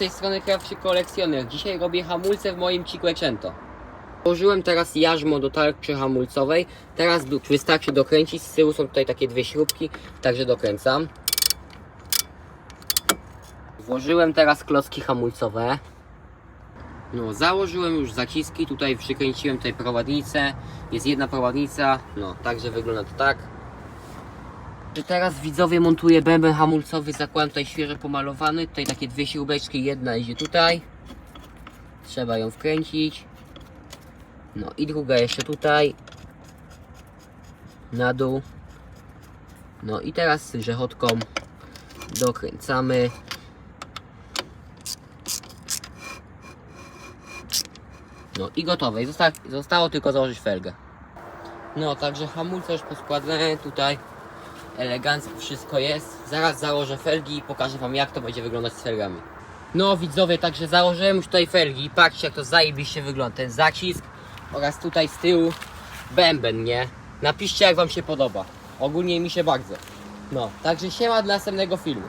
tej strony Krawczy Kolekcjoner. Dzisiaj robię hamulce w moim Cinquecento. Włożyłem teraz jarzmo do tarczy hamulcowej. Teraz wystarczy dokręcić. Z tyłu są tutaj takie dwie śrubki, także dokręcam. Włożyłem teraz klocki hamulcowe. No, założyłem już zaciski, tutaj przykręciłem tutaj prowadnicę. Jest jedna prowadnica, no, także wygląda to tak. Teraz widzowie montuję bęben hamulcowy, zakładam tutaj świeżo pomalowany. Tutaj takie dwie śrubeczki, jedna idzie tutaj. Trzeba ją wkręcić. No i druga jeszcze tutaj. Na dół. No i teraz z rzechotką dokręcamy. No i gotowe. Zosta zostało tylko założyć felgę. No, także hamulce już poskładane tutaj. Elegancko wszystko jest. Zaraz założę felgi i pokażę wam jak to będzie wyglądać z felgami. No widzowie, także założyłem już tutaj felgi. Patrzcie jak to zajebiście wygląda. Ten zacisk oraz tutaj z tyłu bęben, nie? Napiszcie jak wam się podoba. Ogólnie mi się bardzo. No, także siema do następnego filmu.